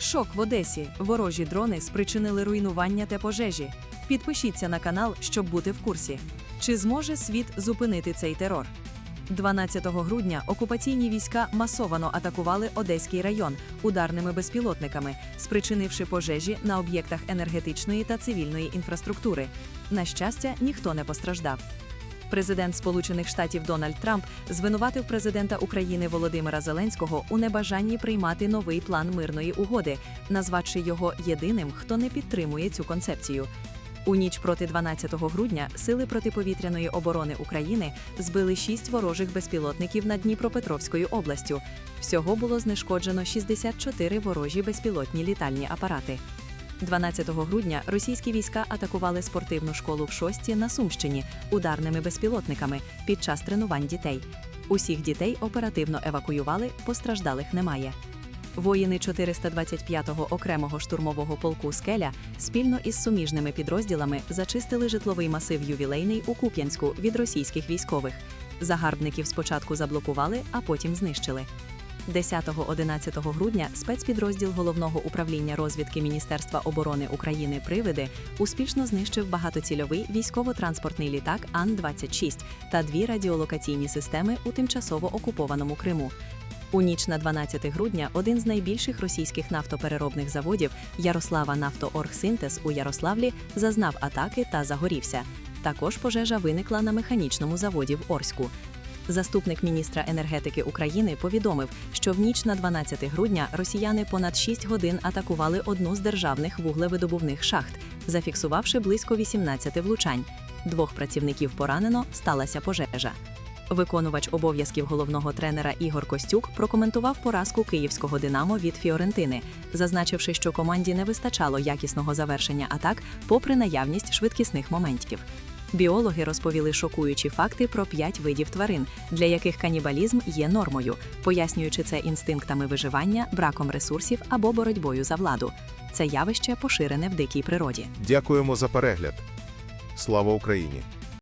Шок в Одесі. Ворожі дрони спричинили руйнування та пожежі. Підпишіться на канал, щоб бути в курсі. Чи зможе світ зупинити цей терор? 12 грудня окупаційні війська масовано атакували Одеський район ударними безпілотниками, спричинивши пожежі на об'єктах енергетичної та цивільної інфраструктури. На щастя, ніхто не постраждав. Президент Сполучених Штатів Дональд Трамп звинуватив президента України Володимира Зеленського у небажанні приймати новий план мирної угоди, назвавши його єдиним, хто не підтримує цю концепцію. У ніч проти 12 грудня сили протиповітряної оборони України збили шість ворожих безпілотників над Дніпропетровською областю. Всього було знешкоджено 64 ворожі безпілотні літальні апарати. 12 грудня російські війська атакували спортивну школу в Шості на Сумщині ударними безпілотниками під час тренувань дітей. Усіх дітей оперативно евакуювали, постраждалих немає. Воїни 425-го окремого штурмового полку Скеля спільно із суміжними підрозділами зачистили житловий масив ювілейний у Куп'янську від російських військових. Загарбників спочатку заблокували, а потім знищили. 10-11 грудня спецпідрозділ головного управління розвідки Міністерства оборони України Привиди успішно знищив багатоцільовий військово-транспортний літак Ан-26 та дві радіолокаційні системи у тимчасово окупованому Криму. У ніч на 12 грудня один з найбільших російських нафтопереробних заводів Ярослава Нафтооргсинтез у Ярославлі зазнав атаки та загорівся. Також пожежа виникла на механічному заводі в Орську. Заступник міністра енергетики України повідомив, що в ніч на 12 грудня росіяни понад 6 годин атакували одну з державних вуглевидобувних шахт, зафіксувавши близько 18 влучань. Двох працівників поранено, сталася пожежа. Виконувач обов'язків головного тренера Ігор Костюк прокоментував поразку київського Динамо від Фіорентини, зазначивши, що команді не вистачало якісного завершення атак, попри наявність швидкісних моментів. Біологи розповіли шокуючі факти про п'ять видів тварин, для яких канібалізм є нормою, пояснюючи це інстинктами виживання, браком ресурсів або боротьбою за владу. Це явище поширене в дикій природі. Дякуємо за перегляд. Слава Україні!